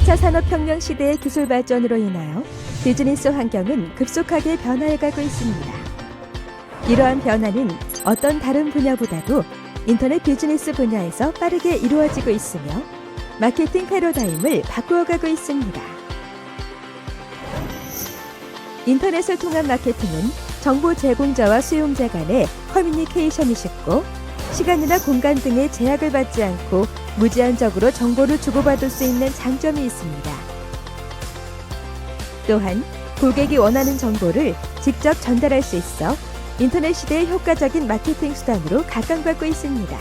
최첨단 시대의 기술 발전으로 인하여 비즈니스 환경은 급속하게 변화해가고 있습니다. 이러한 변화는 어떤 다른 분야보다도 인터넷 비즈니스 분야에서 빠르게 이루어지고 있으며 마케팅 패러다임을 바꾸어가고 있습니다. 인터넷을 통한 마케팅은 정보 제공자와 수용자 간의 커뮤니케이션이 쉽고 시간이나 공간 등의 제약을 받지 않고 무제한적으로 정보를 주고받을 수 있는 장점이 있습니다. 또한 고객이 원하는 정보를 직접 전달할 수 있어 인터넷 시대의 효과적인 마케팅 수단으로 각광받고 있습니다.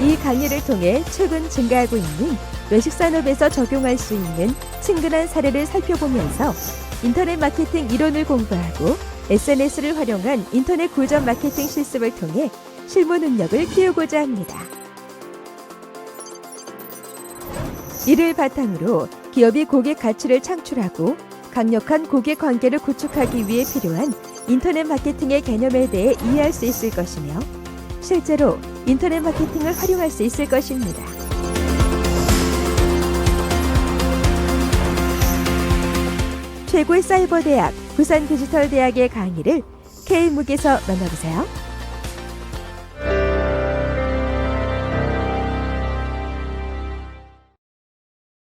이 강의를 통해 최근 증가하고 있는 외식 산업에서 적용할 수 있는 친근한 사례를 살펴보면서 인터넷 마케팅 이론을 공부하고 SNS를 활용한 인터넷 고전 마케팅 실습을 통해 실무 능력을 키우고자 합니다. 이를 바탕으로 기업이 고객 가치를 창출하고 강력한 고객 관계를 구축하기 위해 필요한 인터넷 마케팅의 개념에 대해 이해할 수 있을 것이며 실제로 인터넷 마케팅을 활용할 수 있을 것입니다. 최고의 사이버 대학 부산 디지털 대학의 강의를 K무에서 만나보세요.